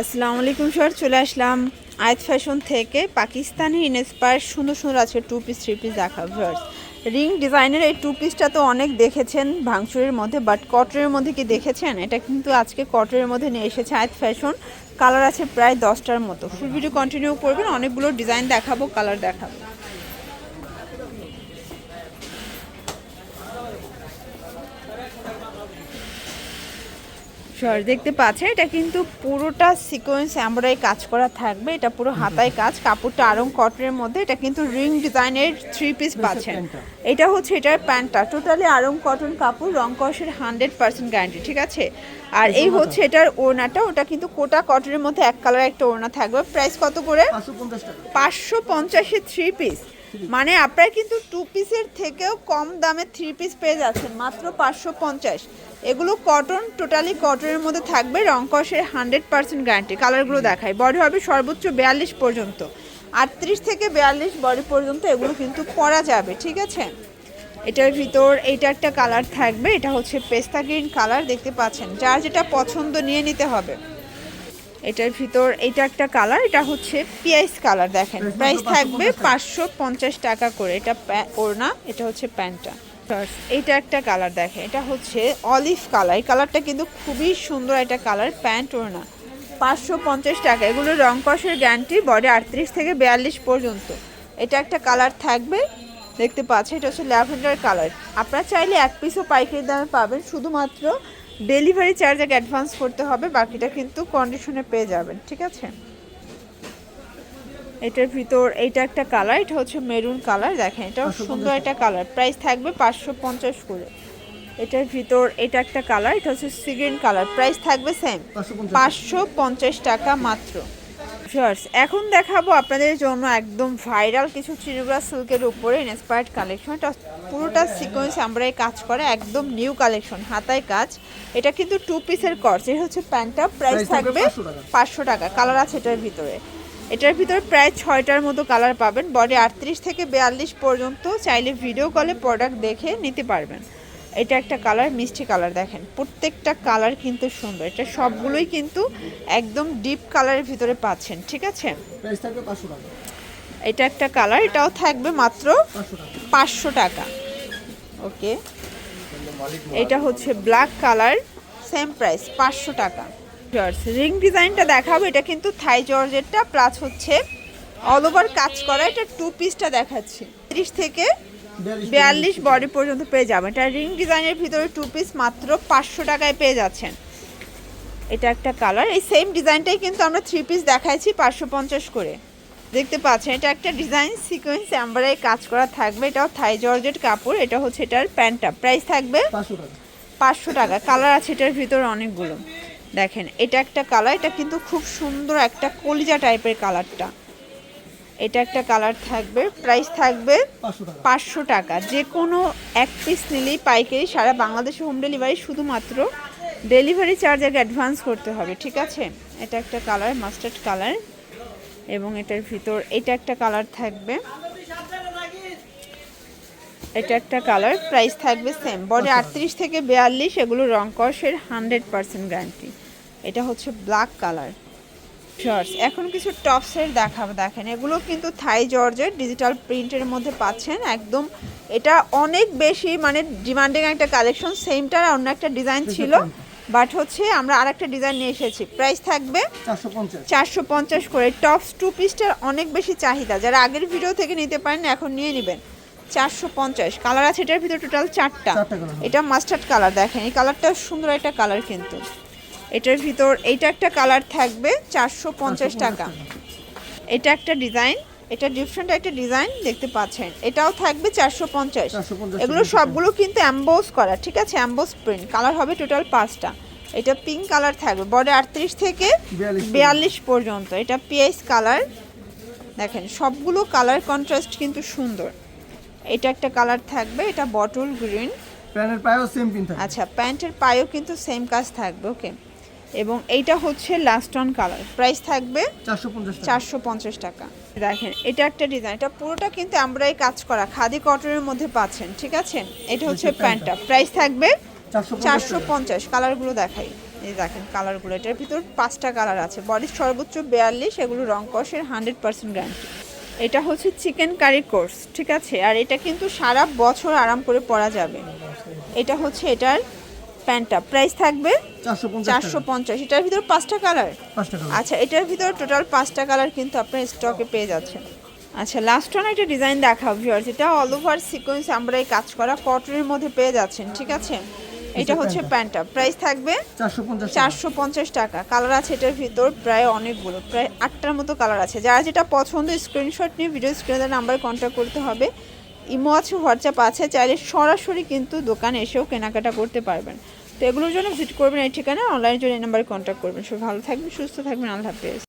আসসালামু আলাইকুম স্যার, চলে আসলাম আয়ত ফ্যাশন থেকে পাকিস্তানি ইনস্পায়ার সুন্দর সুন্দর আছে টু পিস থ্রি পিস দেখা ভার্স রিং ডিজাইনের এই টু পিসটা তো অনেক দেখেছেন ভাংচুরের মধ্যে বাট কটনের মধ্যে কি দেখেছেন? এটা কিন্তু আজকে কটনের মধ্যে নিয়ে এসেছে আয়ত ফ্যাশন। কালার আছে প্রায় দশটার মতো। ফুল ভিডিও কন্টিনিউ করবেন, অনেকগুলো ডিজাইন দেখাবো কালার দেখাবো। সর দেখতে পাচ্ছেন এটা কিন্তু পুরোটা সিকোয়েন্স এমব্রয়ডারি কাজ করা থাকবে এটা পুরো হাতায় কাজ কাপড়টা আরং কটনের মধ্যে এটা কিন্তু রিং ডিজাইনের থ্রি পিস পাচ্ছেন। এটা হচ্ছে এটার প্যান্টটা টোটালি আরং কটন কাপড় রং কষের হান্ড্রেড পার্সেন্ট গ্যারান্টি ঠিক আছে? আর এই হচ্ছে এটার ওড়নাটা ওটা কিন্তু কোটা কটনের মধ্যে এক কালার একটা ওড়না থাকবে। প্রাইস কত করে? পাঁচশো পঞ্চাশ পাঁচশো পঞ্চাশে থ্রি পিস মানে আপনারা কিন্তু টু পিসের থেকেও কম দামে থ্রি পিস পেয়ে যাচ্ছেন মাত্র পাঁচশো পঞ্চাশ। এগুলো কটন টোটালি কটনের মধ্যে থাকবে রংকসের হান্ড্রেড পার্সেন্ট গ্যারান্টি কালারগুলো দেখায় বডি হবে সর্বোচ্চ বিয়াল্লিশ পর্যন্ত। আটত্রিশ থেকে বিয়াল্লিশ বডি পর্যন্ত এগুলো কিন্তু পরা যাবে ঠিক আছে? এটার ভিতর এইটা একটা কালার থাকবে এটা হচ্ছে পেস্তা গ্রিন কালার দেখতে পাচ্ছেন। যার যেটা পছন্দ নিয়ে নিতে হবে। এটার ভিতর এটা একটা কালার এটা হচ্ছে পিয়াইস কালার দেখেন। প্রাইস থাকবে পাঁচশো পঞ্চাশ টাকা করে। এটা ওড়না এটা হচ্ছে প্যান্টটা। এটা একটা কালার দেখেন এটা হচ্ছে অলিভ কালার এই কালারটা কিন্তু খুবই সুন্দর একটা কালার প্যান্ট ওড়না। পাঁচশো পঞ্চাশ টাকা। এগুলো রং কষের গ্যারান্টি বডি আটত্রিশ থেকে বিয়াল্লিশ পর্যন্ত। এটা একটা কালার থাকবে দেখতে পাচ্ছেন এটা হচ্ছে ল্যাভেন্ডার কালার আপনারা চাইলে এক পিসও পাইকারি দামে পাবেন শুধুমাত্র ডেলিভারি চার্জ আগে অ্যাডভান্স করতে হবে বাকিটা কিন্তু কন্ডিশনে পেয়ে যাবেন ঠিক আছে? এটার ভিতর এটা একটা কালার এটা হচ্ছে মেরুন কালার দেখেন এটাও সুন্দর একটা কালার প্রাইস থাকবে পাঁচশো পঞ্চাশ করে। এটার ভিতর এটা একটা কালার এটা হচ্ছে সিগ্রিন কালার প্রাইস থাকবে সেম পাঁচশো পঞ্চাশ টাকা মাত্র। Viewers, এখন দেখাবো আপনাদের জন্য একদম ভাইরাল কিছু চিরুগ্রা সিল্কের উপরে ইন্সপায়ার্ড কালেকশন এটা পুরোটা সিকোয়েন্স আমরা কাজ করে একদম নিউ কালেকশন হাতায় কাজ। এটা কিন্তু টু পিসের কর্স এটা হচ্ছে প্যান্টটা প্রাইস থাকবে থাকবে 500 টাকা। পাঁচশো টাকা কালার আছে এটার ভিতরে। এটার ভিতরে প্রায় ছয়টার মতো কালার পাবেন বডি আটত্রিশ থেকে বিয়াল্লিশ পর্যন্ত চাইলে ভিডিও কলে প্রোডাক্ট দেখে নিতে পারবেন। এটা একটা কালার মিষ্টি কালার দেখেন। প্রত্যেকটা কালার কিন্তু সুন্দর। এটা সবগুলোই কিন্তু একদম ডিপ কালারের ভিতরে পাচ্ছেন ঠিক আছে? এটা একটা কালার এটাও থাকবে মাত্র পাঁচশো টাকা। ওকে। এটা হচ্ছে ব্ল্যাক কালার সেম প্রাইস পাঁচশো টাকা। জর্জ রিং ডিজাইনটা দেখাবো এটা কিন্তু থাই জর্জেটটা প্লাস হচ্ছে অল ওভার কাজ করা এটা টু পিসটা দেখাচ্ছি। ত্রিশ থেকে বিয়াল্লিশ বডি পর্যন্ত পেয়ে যাবেন। এটা রিং ডিজাইনের ভিতরে টু পিস মাত্র পাঁচশো টাকায় পেয়ে যাচ্ছেন। এটা একটা কালার এই সেম ডিজাইনটাই কিন্তু আমরা থ্রি পিস দেখাইছি পাঁচশো পঞ্চাশ করে। দেখতে পাচ্ছেন এটা একটা ডিজাইন সিকোয়েন্স এমব্রয়ডারি কাজ করা থাকবে। এটাও থাই জর্জেট কাপড় এটা হচ্ছে এটার প্যান্টটা। প্রাইস থাকবে পাঁচশো টাকা। কালার আছে এটার ভিতরে অনেকগুলো। দেখেন এটা একটা কালার এটা কিন্তু খুব সুন্দর একটা কলিজা টাইপের কালারটা এটা একটা কালার থাকবে প্রাইস থাকবে পাঁচশো টাকা। যে কোনো এক পিস নিলেই পাইকারি সারা বাংলাদেশে হোম ডেলিভারি শুধুমাত্র ডেলিভারি চার্জ আগে অ্যাডভান্স করতে হবে ঠিক আছে? এটা একটা কালার মাস্টার্ড কালার এবং এটার ভিতর এটা একটা কালার থাকবে। এটা একটা কালার প্রাইস থাকবে সেম বডি আটত্রিশ থেকে বিয়াল্লিশ এগুলো রং কষের হান্ড্রেড পার্সেন্ট গ্যারান্টি এটা হচ্ছে ব্ল্যাক কালার শর্টস এখন কিছু টপসের দেখাবো দেখেন। এগুলো কিন্তু থাই জর্জের ডিজিটাল প্রিন্টের মধ্যে পাচ্ছেন। একদম এটা অনেক বেশি মানে ডিমান্ডিং একটা কালেকশন সেমটার অন্য একটা ডিজাইন ছিল। বাট হচ্ছে আমরা আরেকটা ডিজাইন নিয়ে এসেছি। প্রাইস থাকবে চারশো পঞ্চাশ। করে। টপস টু পিসটার অনেক বেশি চাহিদা। যারা আগের ভিডিও থেকে নিতে পারেন এখন নিয়ে নেবেন। চারশো পঞ্চাশ। কালার আছে এটার ভিতরে টোটাল চারটা। এটা মাস্টার্ড কালার দেখেন এই কালারটা সুন্দর একটা কালার কিন্তু। এটার ভিতর এইটা একটা কালার থাকবে চারশো পঞ্চাশ টাকা। এটা একটা ডিজাইন এটা ডিফারেন্ট একটা ডিজাইন দেখতে পাচ্ছেন। এটাও থাকবে চারশো পঞ্চাশ। এগুলো সবগুলো কিন্তু অ্যাম্বোস করা ঠিক আছে? অ্যাম্বোস প্রিন্ট কালার হবে টোটাল পাঁচটা। এটা পিঙ্ক কালার থাকবে বডি আটত্রিশ থেকে 42 বিয়াল্লিশ পর্যন্ত। এটা পিএস কালার দেখেন সবগুলো কালার কন্ট্রাস্ট কিন্তু সুন্দর। এটা একটা কালার থাকবে এটা বটল গ্রিন প্যানের পায়েও সেম আচ্ছা প্যান্টের পায়েও কিন্তু সেম কাজ থাকবে ওকে এবং এইটা হচ্ছে লাস্ট অন কালার প্রাইস থাকবে চারশো পঞ্চাশ টাকা। দেখেন এটা একটা ডিজাইন এটা পুরোটা কিন্তু আমরাই কাজ করা খাদি কটনের মধ্যে পাচ্ছেন ঠিক আছে? এটা হচ্ছে প্যান্টটা। প্রাইস থাকবে চারশো চারশো পঞ্চাশ কালারগুলো দেখাই। এই দেখেন কালারগুলো এটার ভিতর পাঁচটা কালার আছে। বডির সর্বোচ্চ বিয়াল্লিশ এগুলো রং কষের হান্ড্রেড পার্সেন্ট গ্যারান্টি এটা হচ্ছে চিকেন কারি কোর্স ঠিক আছে? আর এটা কিন্তু সারা বছর আরাম করে পরা যাবে। এটা হচ্ছে এটার প্যান্টটা। প্রাইস থাকবে চারশো পঞ্চাশ এটার ভিতর পাঁচটা কালার আচ্ছা এটার ভিতরে টোটাল পাঁচটা কালার কিন্তু আপনার স্টকে পেয়ে যাচ্ছেন। আচ্ছা লাস্ট ওয়ান একটা ডিজাইন দেখাও ভিউয়ার্স এটা অল ওভার সিকোয়েন্স আমরা এই কাজ করা কটনের মধ্যে পেয়ে যাচ্ছেন ঠিক আছে? এটা হচ্ছে প্যান্টটা। প্রাইস থাকবে চারশো পঞ্চাশ টাকা। কালার আছে এটার ভিতর প্রায় অনেকগুলো প্রায় আটটার মতো কালার আছে। যারা যেটা পছন্দ স্ক্রিনশট নিয়ে ভিডিও স্ক্রিনের নাম্বারে কন্ট্যাক্ট করতে হবে। ইমো আছে, হোয়াটসঅ্যাপ আছে, চাইলে সরাসরি কিন্তু দোকানে এসেও কেনাকাটা করতে পারবেন। তো এগুলোর জন্য ভিজিট করবেন এই ঠিকানা অনলাইনের জন্য এই নাম্বারে কন্ট্যাক্ট করবেন। সব ভালো থাকবেন, সুস্থ থাকবেন, আল্লাহ হাফেজ।